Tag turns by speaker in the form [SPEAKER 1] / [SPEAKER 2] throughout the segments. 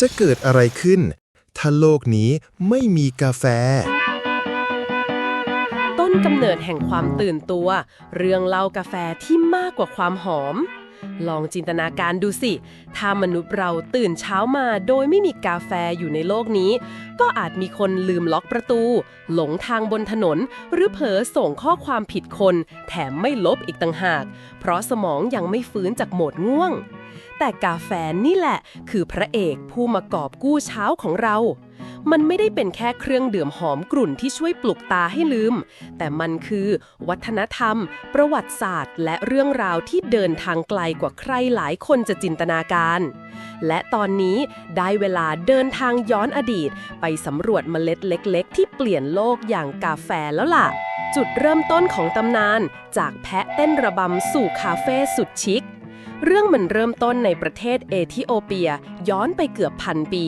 [SPEAKER 1] จะเกิดอะไรขึ้น ถ้าโลกนี้ไม่มีกาแฟ
[SPEAKER 2] ต้นกำเนิดแห่งความตื่นตัว เรื่องเล่ากาแฟที่มากกว่าความหอม ลองจินตนาการดูสิ ถ้ามนุษย์เราตื่นเช้ามาโดยไม่มีกาแฟอยู่ในโลกนี้ ก็อาจมีคนลืมล็อกประตู หลงทางบนถนน หรือเผลอส่งข้อความผิดคน แถมไม่ลบอีกต่างหาก เพราะสมองยังไม่ฟื้นจากโหมดง่วง แต่กาแฟนี่แหละ คือพระเอกผู้มากอบกู้เช้าของเรา มันไม่ได้เป็นแค่เครื่องดื่มหอมกลุ่นที่ช่วยปลุกตาให้ลืม แต่มันคือวัฒนธรรม ประวัติศาสตร์ และเรื่องราวที่เดินทางไกลกว่าใครหลายคนจะจินตนาการ และตอนนี้ได้เวลาเดินทางย้อนอดีต ไปสำรวจเมล็ดเล็ก ๆ ที่เปลี่ยนโลกอย่างกาแฟแล้วล่ะ จุดเริ่มต้นของตำนาน จากแพะเต้นระบำสู่คาเฟ่สุดชิค เรื่องมันเริ่มต้นในประเทศเอธิโอเปีย ย้อนไปเกือบพันปี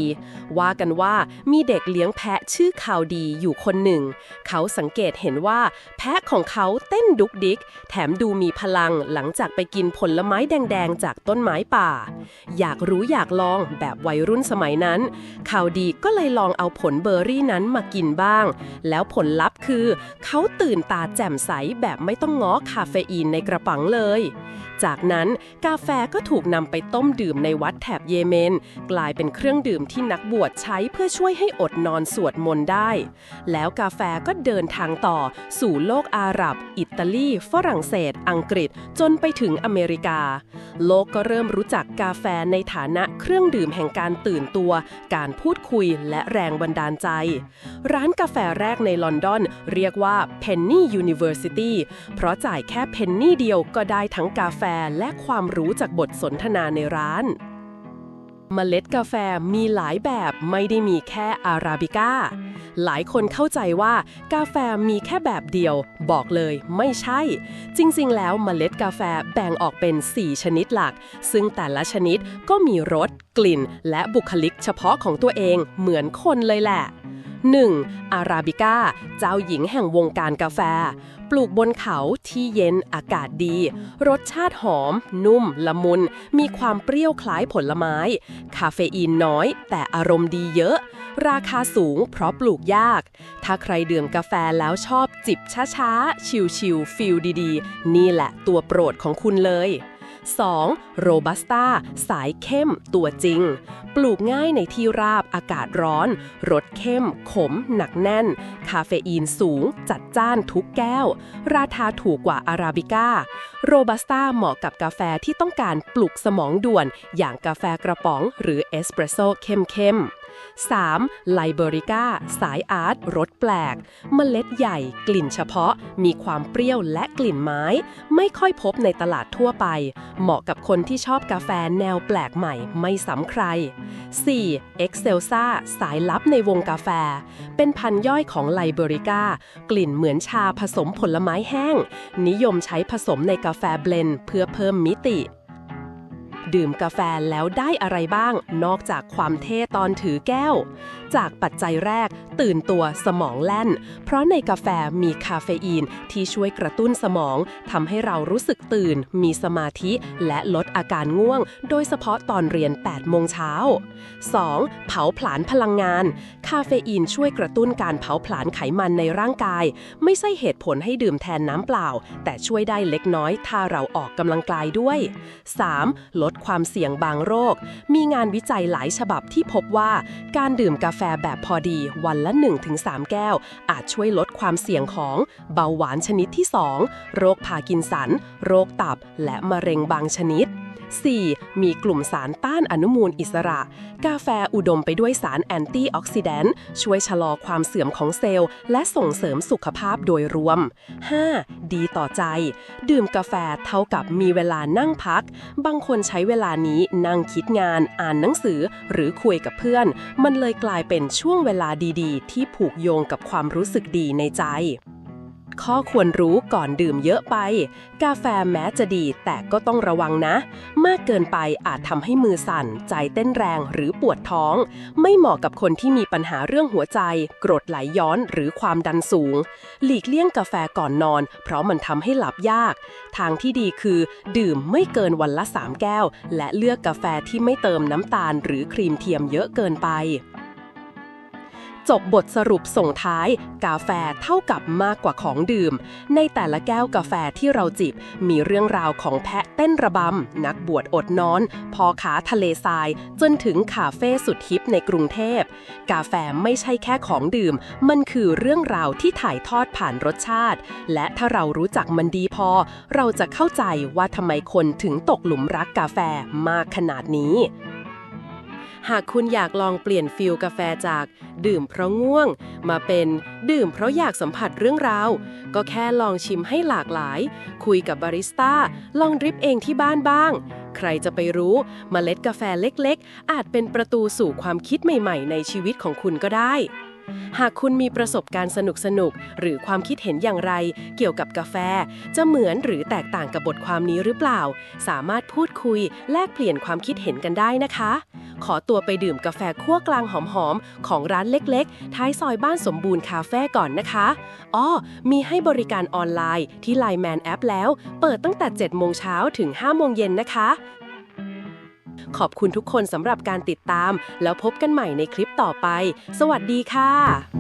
[SPEAKER 2] ว่ากันว่ามีเด็กเลี้ยงแพะชื่อข่าวดีอยู่คนหนึ่ง เขาสังเกตเห็นว่า แพะของเขาเต้นดุกดิก แถมดูมีพลังหลังจากไปกินผลไม้แดงๆ จากต้นไม้ป่า อยากรู้อยากลองแบบวัยรุ่นสมัยนั้นข่าวดีก็เลยลองเอาผลเบอร์รี่นั้นมากินบ้าง แล้วผลลัพธ์คือ เขาตื่นตาแจ่มใสแบบไม่ต้องง้อคาเฟอีนในกระป๋องเลย จากนั้นกาแฟก็ถูกนำไปต้มดื่มในวัดแถบเยเมน กลายเป็นเครื่องดื่มที่นักบวชใช้เพื่อช่วยให้อดนอนสวดมนต์ได้ แล้วกาแฟก็เดินทางต่อ สู่โลกอาหรับ อิตาลี ฝรั่งเศส อังกฤษ จนไปถึงอเมริกา โลกก็เริ่มรู้จักกาแฟในฐานะเครื่องดื่มแห่งการตื่นตัว การพูดคุยและแรงบันดาลใจ ร้านกาแฟแรกในลอนดอน เรียกว่า Penny University เพราะจ่ายแค่เพนนีเดียวก็ได้ทั้งกาแฟและความรูู้้จากบทสนทนาในร้าน เมล็ดกาแฟมีหลายแบบไม่ได้มีแค่อาราบิก้า หลายคนเข้าใจว่ากาแฟมีแค่แบบเดียว บอกเลยไม่ใช่ จริงๆ แล้วเมล็ดกาแฟแบ่งออกเป็น 4 ชนิดหลัก ซึ่งแต่ละชนิดก็มีรส กลิ่น และบุคลิกเฉพาะของตัวเองเหมือนคนเลยแหละ 1. อาราบิก้า เจ้าหญิงแห่งวงการกาแฟ ปลูกบนเขาที่เย็นอากาศดี รสชาติหอม นุ่ม ละมุน มีความเปรี้ยวคล้ายผลไม้ คาเฟอีนน้อย แต่อารมณ์ดีเยอะ ราคาสูงเพราะปลูกยาก ถ้าใครดื่มกาแฟแล้วชอบจิบช้าๆ ชิลๆฟิลดีๆ นี่แหละตัวโปรดของคุณเลย 2. โรบัสต้าสายเข้มตัวจริง ปลูกง่ายในที่ราบอากาศร้อน รสเข้ม ขม หนักแน่น คาเฟอีนสูง จัดจ้านทุกแก้ว ราคาถูกกว่าอาราบิก้า โรบัสต้าเหมาะกับกาแฟที่ต้องการปลุกสมองด่วน อย่างกาแฟกระป๋องหรือเอสเปรสโซ่เข้มๆ 3. ไลเบอริก้าสายอาร์ตรสแปลก เมล็ดใหญ่กลิ่นเฉพาะ มีความเปรี้ยวและกลิ่นไม้ ไม่ค่อยพบในตลาดทั่วไป เหมาะกับคนที่ชอบกาแฟแนวแปลกใหม่ไม่ซ้ำใคร 4. e x c e l s a สายลับในวงกาแฟ เป็นพันย่อยของไลเบอริก้ากลิ่นเหมือนชาผสมผลไม้แห้ง นิยมใช้ผสมในกาแฟเบลนเพื่อเพิ่มมิติ ดื่มกาแฟแล้วได้อะไรบ้าง นอกจากความเท่ตอนถือแก้ว จากปัจจัยแรก ตื่นตัวสมองแล่น เพราะในกาแฟมีคาเฟอีนที่ช่วยกระตุ้นสมองทำให้เรารู้สึกตื่น มีสมาธิ และลดอาการง่วง โดยเฉพาะตอนเรียน 8 โมงเช้า 2. เผาผลาญพลังงาน คาเฟอีนช่วยกระตุ้นการเผาผลาญไขมันในร่างกาย ไม่ใช่เหตุผลให้ดื่มแทนน้ำเปล่า แต่ช่วยได้เล็กน้อยถ้าเราออกกำลังกายด้วย 3. ลดดความเสี่ยงบางโรค มีงานวิจัยหลายฉบับที่พบว่าการดื่มกาแฟแบบพอดีวันละ 1-3 แก้ว อาจช่วยลดความเสี่ยงของเบาหวานชนิดที่ 2 โรคพาร์กินสัน โรคตับ และมะเร็งบางชนิด 4. มีกลุ่มสารต้านอนุมูลอิสระ กาแฟอุดมไปด้วยสารแอนตี้ออกซิแดนต์ช่วยชะลอความเสื่อมของเซลล์ และส่งเสริมสุขภาพโดยรวม 5. ดีต่อใจ ดื่มกาแฟเท่ากับมีเวลานั่งพัก บางคนใช้เวลานี้นั่งคิดงาน อ่านหนังสือ หรือคุยกับเพื่อน มันเลยกลายเป็นช่วงเวลาดีๆ ที่ผูกโยงกับความรู้สึกดีในใจ ข้อควรรู้ก่อนดื่มเยอะไป กาแฟแม้จะดีแต่ก็ต้องระวังนะ มากเกินไปอาจทำให้มือสั่น ใจเต้นแรงหรือปวดท้อง ไม่เหมาะกับคนที่มีปัญหาเรื่องหัวใจ กรดไหลย้อนหรือความดันสูง หลีกเลี่ยงกาแฟก่อนนอน เพราะมันทำให้หลับยาก ทางที่ดีคือ ดื่มไม่เกินวันละ 3 แก้ว และเลือกกาแฟที่ไม่เติมน้ำตาล หรือครีมเทียมเยอะเกินไป จบบทสรุปส่งท้าย กาแฟเท่ากับมากกว่าของดื่ม ในแต่ละแก้วกาแฟที่เราจิบ มีเรื่องราวของแพะเต้นระบำ นักบวชอดนอน พอขาทะเลทราย จนถึงคาเฟ่สุดฮิปในกรุงเทพ กาแฟไม่ใช่แค่ของดื่ม มันคือเรื่องราวที่ถ่ายทอดผ่านรสชาติ และถ้าเรารู้จักมันดีพอ เราจะเข้าใจว่าทำไมคนถึงตกหลุมรักกาแฟมากขนาดนี้ หากคุณอยากลองเปลี่ยนฟิลกาแฟจาก ดื่มเพราะง่วง มาเป็นดื่มเพราะอยากสัมผัสเรื่องราว ก็แค่ลองชิมให้หลากหลาย คุยกับบาริสต้า ลองดริปเองที่บ้านบ้าง ใครจะไปรู้มเมล็ดกาแฟเล็กๆ อาจเป็นประตูสู่ความคิดใหม่ ๆ ในชีวิตของคุณก็ได้ หากคุณมีประสบการณ์สนุกๆหรือความคิดเห็นอย่างไร เกี่ยวกับกาแฟ จะเหมือนหรือแตกต่างกับบทความนี้หรือเปล่า สามารถพูดคุยแลกเปลี่ยนความคิดเห็นกันได้นะคะ ขอตัวไปดื่มกาแฟคั่วกลางหอมๆ ของร้านเล็กๆ ท้ายซอยบ้านสมบูรณ์คาเฟ่ก่อนนะคะอ้อมีให้บริการออนไลน์ที่ Line Man App แล้ว เปิดตั้งแต่7โมงเช้าถึง5โมงเย็นนะคะ ขอบคุณทุกคนสำหรับการติดตาม แล้วพบกันใหม่ในคลิปต่อไป สวัสดีค่ะ